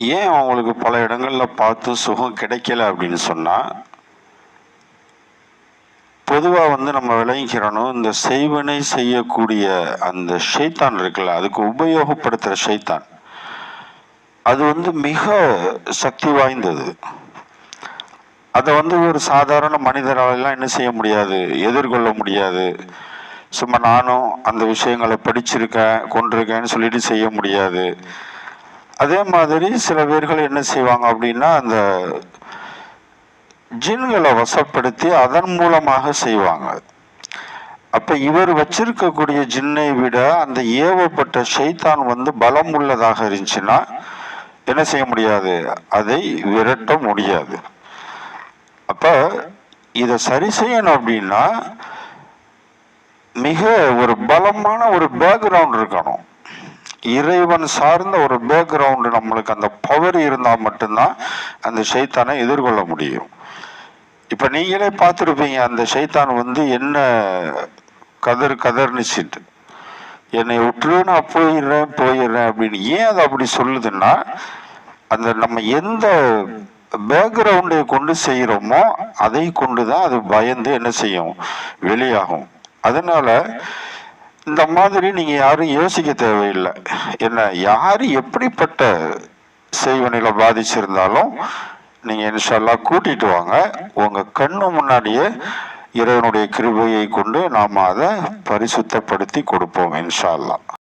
ஏன் அவங்களுக்கு பல இடங்கள்ல பார்த்து சுகம் கிடைக்கல அப்படின்னு சொன்னா பொதுவா வந்து நம்ம விளங்கிக்கிறணும் இந்த செய்வனை செய்யக்கூடிய அந்த ஷைத்தான் இருக்குல்ல அதுக்கு உபயோகப்படுத்துற ஷைத்தான். அது வந்து மிக சக்தி வாய்ந்தது. அதை வந்து ஒரு சாதாரண மனிதராலெல்லாம் என்ன செய்ய முடியாது எதிர்கொள்ள முடியாது. சும்மா நானும் அந்த விஷயங்களை படிச்சிருக்கேன் கொண்டிருக்கேன்னு சொல்லிட்டு செய்ய முடியாது. அதே மாதிரி சில பேர்கள் என்ன செய்வாங்க அப்படின்னா அந்த ஜின்களை வசப்படுத்தி அதன் மூலமாக செய்வாங்க. அப்போ இவர் வச்சிருக்கக்கூடிய ஜின்னை விட அந்த ஏவப்பட்ட ஷைத்தான் வந்து பலம் உள்ளதாக இருந்துச்சுன்னா என்ன செய்ய முடியாது? அதை விரட்ட முடியாது. அப்போ இதை சரி செய்யணும் அப்படின்னா மிக ஒரு பலமான ஒரு பேக்ரவுண்ட் இருக்கணும். இறைவன் சார்ந்த ஒரு பேக்ரவுண்டு நம்மளுக்கு அந்த பவர் இருந்தால் மட்டும்தான் அந்த ஷைத்தானை எதிர்கொள்ள முடியும். இப்போ நீங்களே பார்த்துருப்பீங்க அந்த சைத்தான் வந்து என்ன கதர் கதர்னுச்சிட்டு என்னை விட்டுரு நான் போயிடுறேன் போயிடுறேன் அப்படின்னு ஏன் அது அப்படி சொல்லுதுன்னா அந்த நம்ம எந்த பேக்ரவுண்டை கொண்டு செய்கிறோமோ அதை கொண்டு தான் அது பயந்து என்ன செய்யும்? வெளியாகும். அதனால் இந்த மாதிரி நீங்கள் யாரும் யோசிக்க தேவையில்லை. என்ன யார் எப்படிப்பட்ட செய்வனையில பாதிச்சிருந்தாலும் நீங்கள் இன்ஷால்லா கூட்டிட்டு வாங்க. உங்கள் கண்ணு முன்னாடியே இறைவனுடைய கிருபையை கொண்டு நாம் அதை பரிசுத்தப்படுத்தி கொடுப்போம் இன்ஷால்லாம்